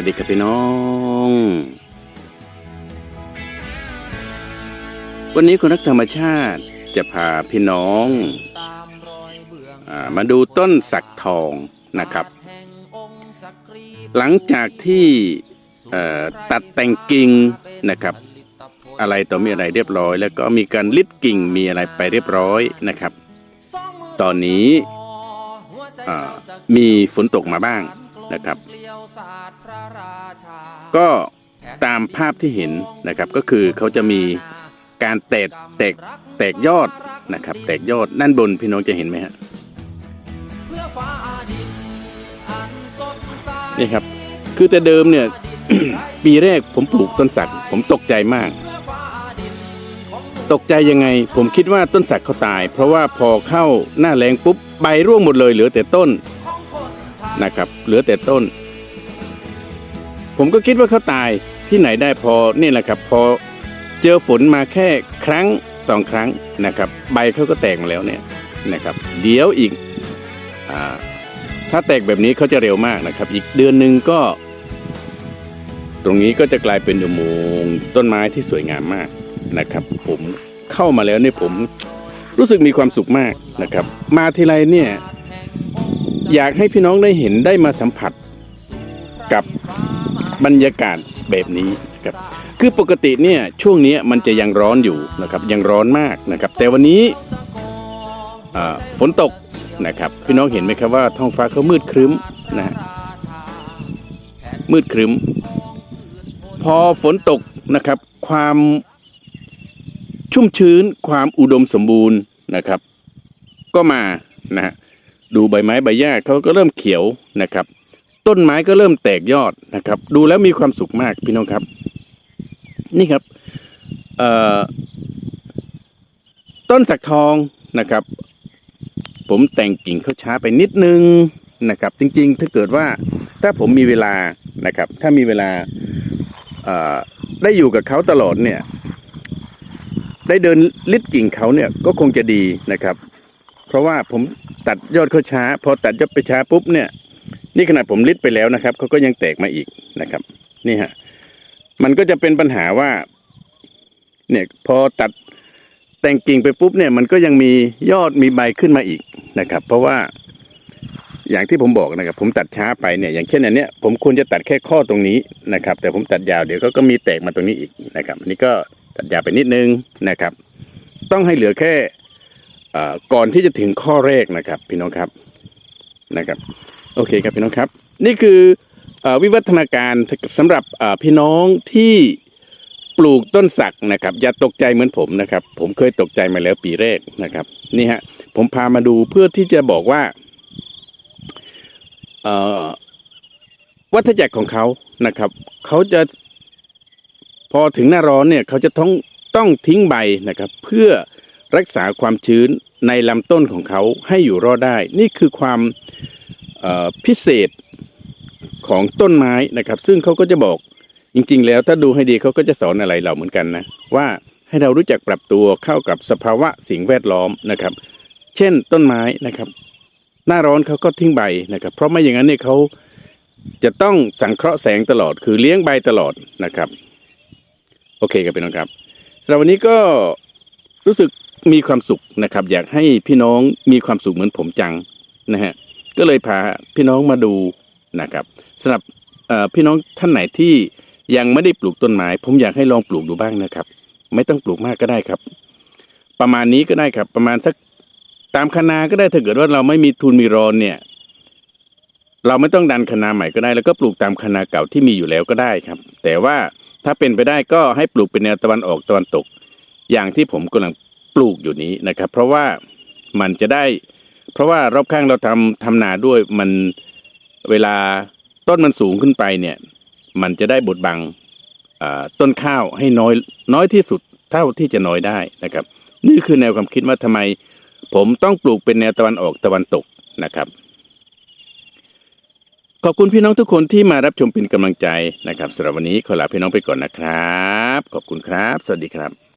วัสดีครับพี่น้อง วันนี้คนักธรรมชาติจะพาพี่น้องอมาดูต้นสักทองนะครับ หลังจากที่ตัดแต่งกิ่งนะครับ อะไรต่อมีอะไรเรียบร้อย แล้วก็มีการลิดกิ่งมีอะไรไปเรียบร้อยนะครับ ตอนนี้มีฝนตกมาบ้างนะครับ ก็ตามภาพที่เห็นนะครับก็คือเขาจะมีการแตกแตกแตกยอดนะครับ แตกยอดนั่นบนพี่น้องจะเห็นไหมฮะนี่ครับ คือแต่เดิมเนี่ย ปีแรกผมปลูกต้นสัก ผมตกใจมาก ตกใจยังไง ผมคิดว่าต้นสักเขาตาย เพราะว่าพอเข้าหน้าแรงปุ๊บใบร่วงหมดเลย เหลือแต่ต้นนะครับ เหลือแต่ต้น ผมก็คิดว่าเขาตายที่ไหนได้พอนี่แหละครับพอเจอฝนมาแค่ครั้งสองครั้งนะครับ ใบเขาก็แตกมาแล้วเนี่ยนะครับ เดี๋ยวอีกอถ้าแตกแบบนี้เขาจะเร็วมากนะครับ อีกเดือนหนึ่งก็ ตรงนี้ก็จะกลายเป็นอุโมงค์ต้นไม้ที่สวยงามมากนะครับ ผมเข้ามาแล้วเนี่ยผมรู้สึกมีความสุขมากนะครับ มาทีไรเนี่ยอยากให้พี่น้องได้เห็นได้มาสัมผัสกับ บรรยากาศแบบนี้นะครับคือปกติเนี่ยช่วงนี้มันจะยังร้อนอยู่นะครับยังร้อนมากนะครับ แต่วันนี้ฝนตกนะครับพี่น้องเห็นไหมครับว่าท้องฟ้าเขามืดครึ้มนะฮะมืดครึ้ม พอฝนตกนะครับ ความชุ่มชื้นความอุดมสมบูรณ์นะครับ ก็มานะฮะดูใบไม้ใบหญ้าเขาก็เริ่มเขียวนะครับ ต้นไม้ก็เริ่มแตกยอดนะครับ ดูแล้วมีความสุขมากพี่น้องครับ นี่ครับต้นสักทองนะครับ ผมแต่งกิ่งเขาช้าไปนิดนึงนะครับ จริงๆ ถ้าเกิดว่าถ้าผมมีเวลานะครับ ถ้ามีเวลาได้อยู่กับเขาตลอดเนี่ยได้เดินลิดกิ่งเขาเนี่ยก็คงจะดีนะครับ เพราะว่าผมตัดยอดเขาช้า พอตัดยอดไปช้าปุ๊บเนี่ย นี่ขนาดผมลิดไปแล้วนะครับเขาก็ยังแตกมาอีกนะครับ นี่ฮะมันก็จะเป็นปัญหาว่า เนี่ยพอตัดแต่งกิ่งไปปุ๊บเนี่ย มันก็ยังมียอดมีใบขึ้นมาอีกนะครับ เพราะว่าอย่างที่ผมบอกนะครับ ผมตัดช้าไปเนี่ย อย่างเช่นอันเนี้ยผมควรจะตัดแค่ข้อตรงนี้นะครับ แต่ผมตัดยาวเดี๋ยวก็ก็มีแตกมาตรงนี้อีกนะครับอันนี้ก็ตัดยาวไปนิดนึงนะครับ ต้องให้เหลือแค่ก่อนที่จะถึงข้อแรกนะครับ พี่น้องครับ นะครับ โอเคครับพี่น้องครับ นี่คืออวิวัฒนาการสำหรับพี่น้องที่ปลูกต้นสักนะครับ อย่าตกใจเหมือนผมนะครับ ผมเคยตกใจมาแล้วปีแรกนะครับ นี่ฮะผมพามาดูเพื่อที่จะบอกว่าวัฏจักรของเขานะครับเขาจะพอถึงหน้าร้อนเนี่ยเขาจะต้องต้องทิ้งใบนะครับ เพื่อรักษาความชื้น ในลำต้นของเขาให้อยู่รอดได้ นี่คือความพิเศษของต้นไม้นะครับ ซึ่งเขาก็จะบอกจริง ๆ แล้วถ้าดูให้ดีเขาก็จะสอนอะไรเราเหมือนกันนะว่าให้เรารู้จักปรับตัวเข้ากับสภาวะสิ่งแวดล้อมนะครับ เช่นต้นไม้นะครับ หน้าร้อนเขาก็ทิ้งใบนะครับ เพราะไม่อย่างนั้นเนี่ยเขาจะต้องสังเคราะห์แสงตลอด คือเลี้ยงใบตลอดนะครับ โอเคครับพี่น้องครับสำหรับวันนี้ก็รู้สึก มีความสุขนะครับ อยากให้พี่น้องมีความสุขเหมือนผมจังนะฮะก็เลยพาพี่น้องมาดูนะครับสำหรับพี่น้องท่านไหนที่ยังไม่ได้ปลูกต้นไม้ผมอยากให้ลองปลูกดูบ้างนะครับ ไม่ต้องปลูกมากก็ได้ครับ ประมาณนี้ก็ได้ครับ ประมาณสักตามคณาก็ได้ถ้าเกิดว่าเราไม่มีทุนมีรอนเนี่ย เราไม่ต้องดันคณาใหม่ก็ได้ แล้วก็ปลูกตามคณาเก่าที่มีอยู่แล้วก็ได้ครับ แต่ว่าถ้าเป็นไปได้ก็ให้ปลูกเป็นแนวตะวันออกตะวันตก อย่างที่ผมกำลัง ปลูกอยู่นี้นะครับ เพราะว่ามันจะได้ เพราะว่ารอบข้างเราทำทำนาด้วยมันเวลาต้นมันสูงขึ้นไปเนี่ย มันจะได้บดบังต้นข้าวให้น้อยน้อยที่สุดเท่าที่จะน้อยได้นะครับ นี่คือแนวความคิดว่าทำไม ผมต้องปลูกเป็นแนวตะวันออกตะวันตกนะครับขอบคุณพี่น้องทุกคนที่มารับชมเป็นกำลังใจนะครับสำหรับวันนี้ขอลาพี่น้องไปก่อนนะครับ ขอบคุณครับ สวัสดีครับ